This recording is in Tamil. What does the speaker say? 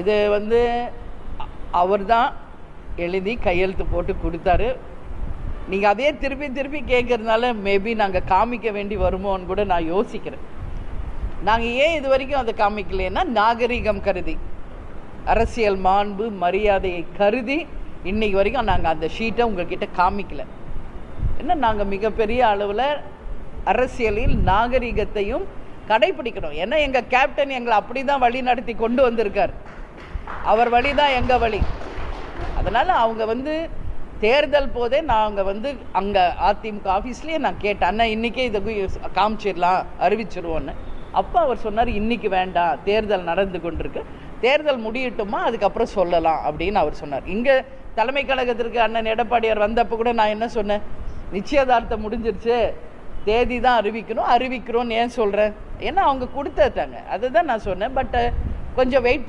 இது வந்து அவர் தான் எழுதி கையெழுத்து போட்டு கொடுத்தாரு. நீங்கள் அதே திருப்பி திருப்பி கேட்குறதுனால மேபி நாங்கள் காமிக்க வேண்டி வருமோன்னு கூட நான் யோசிக்கிறேன். நாங்கள் ஏன் இது வரைக்கும் அதை காமிக்கலைன்னா நாகரிகம் கருதி அரசியல் மாண்பு மரியாதையை கருதி இன்னைக்கு வரைக்கும் நாங்கள் அந்த ஷீட்டை உங்ககிட்ட காமிக்கல. என்ன நாங்கள் மிகப்பெரிய அளவில் அரசியலில் நாகரிகத்தையும் கடைபிடிக்கணும். ஏன்னா எங்கள் கேப்டன் எங்களை அப்படி தான் வழி நடத்தி கொண்டு வந்திருக்கார். அவர் வழி தான் எங்கள் வழி. அதனால் அவங்க வந்து தேர்தல் போதே நாங்கள் வந்து அங்கே அதிமுக ஆஃபீஸ்லேயே நான் கேட்டேன் அண்ணா இன்றைக்கே இதை போய் காமிச்சிடலாம் அறிவிச்சிருவோன்னு அப்போ அவர் சொன்னார் இன்றைக்கி வேண்டாம் தேர்தல் நடந்து கொண்டிருக்கு. தேர்தல் முடியட்டுமா? அதுக்கப்புறம் சொல்லலாம் அப்படின்னு அவர் சொன்னார். இங்கே தலைமை கழகத்திற்கு அண்ணன் எடப்பாடியார் வந்தப்போ கூட நான் என்ன சொன்னேன் நிச்சயதார்த்தம் முடிஞ்சிருச்சு. தேதி தான் அறிவிக்கணும். அறிவிக்கிறோன்னு ஏன் சொல்கிறேன் ஏன்னா அவங்க கொடுத்துட்டாங்க அதுதான் நான் சொன்னேன். பட் கொஞ்சம் வெயிட்